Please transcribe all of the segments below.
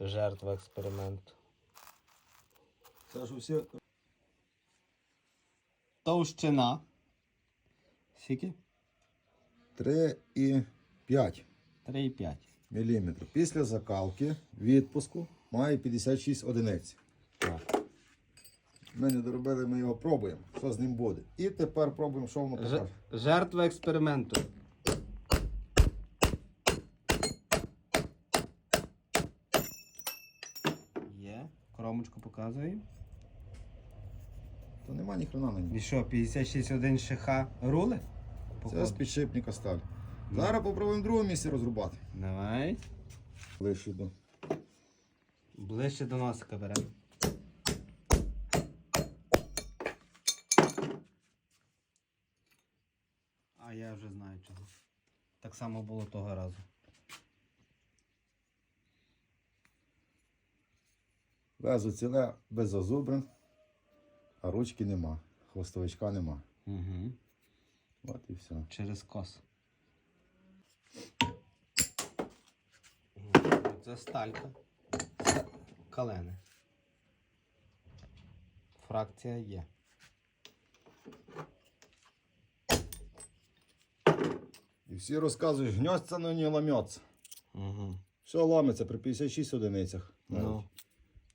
жертва експерименту. Це ж усі Товщина. Скільки? 3,5 3,5. мм. Після закалки, відпуску має 56 одиниць. Так. Ми не доробили, ми його пробуємо, що з ним буде. І тепер пробуємо, що воно покаже. жертва експерименту. Кромочку показую. То нема ні хрена на ній. І що, 56.1 ШХ рули? Це Походу. з підшипника сталь. Зараз попробуємо в другому місці розрубати. Давай. Ближче до. Ближче до носика беремо. А я вже знаю чого. Так само було того разу. Лезо ціле без зазубрин, а ручки нема. Хвостовичка нема. Угу. От і все. Через кос. Це сталька. Ста- Калени. Фракція є. І всі розказують, гньоться, но не ламеться. Угу. Все ламиться при 56 одиницях. навіть. Ну.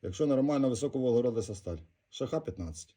Якщо нормально високоволгородиста сталь. Шаха 15.